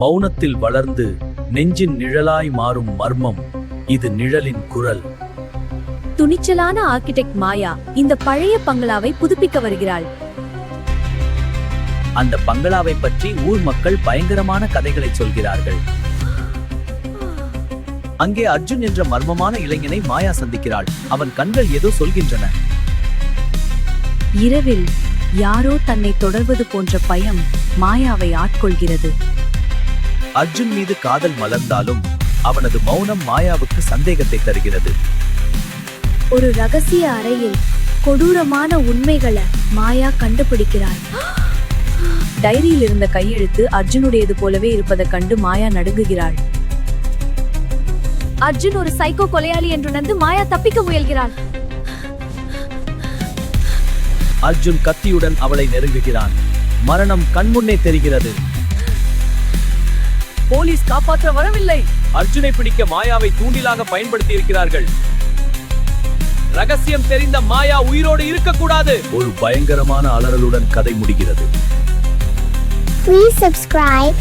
மௌனத்தில் வளர்ந்து நெஞ்சின் நிழலாய் மாறும் மர்மம் இது நிழலின் குரல். துணிச்சலான ஆர்கிடெக்ட் மாயா இந்த பழைய பங்களாவை புதுப்பிக்க வருகிறாள். அந்த பங்களாவை பற்றி ஊர் மக்கள் பயங்கரமான கதைகளை சொல்கிறார்கள். அங்கே அர்ஜுன் என்ற மர்மமான இளைஞனை மாயா சந்திக்கிறாள். அவன் கண்கள் ஏதோ சொல்கின்றன. இரவில் யாரோ தன்னை தொடர்வது போன்ற பயம் மாயாவை ஆட்கொள்கிறது. அர்ஜுன் மீது காதல் மலர்ந்தாலும் அவனது மௌனம் மாயாவுக்கு சந்தேகத்தை தருகிறது. ஒரு ரகசிய அறையில் கொடூரமான உண்மைகளை மாயா கண்டுபிடிக்கிறாள் டைரியில் இருந்த கையெழுத்து அர்ஜுனுடையது போலவே இருப்பதைக் கண்டு மாயா நடுங்குகிறாள். அர்ஜுன் ஒரு சைக்கோ கொலையாளி என்று உணர்ந்து மாயா தப்பிக்க முயல்கிறாள் அர்ஜுன் கத்தியுடன் அவளை நெருங்குகிறான். மரணம் கண்முன்னே தெரிகிறது. போலீஸ் காப்பாற்ற வரவில்லை. அர்ஜுனை பிடிக்க மாயாவை தூண்டிலாக பயன்படுத்தி இருக்கிறார்கள் ரகசியம் தெரிந்த மாயா உயிரோடு இருக்கக்கூடாது. ஒரு பயங்கரமான அலறலுடன் கதை முடிகிறது. Please subscribe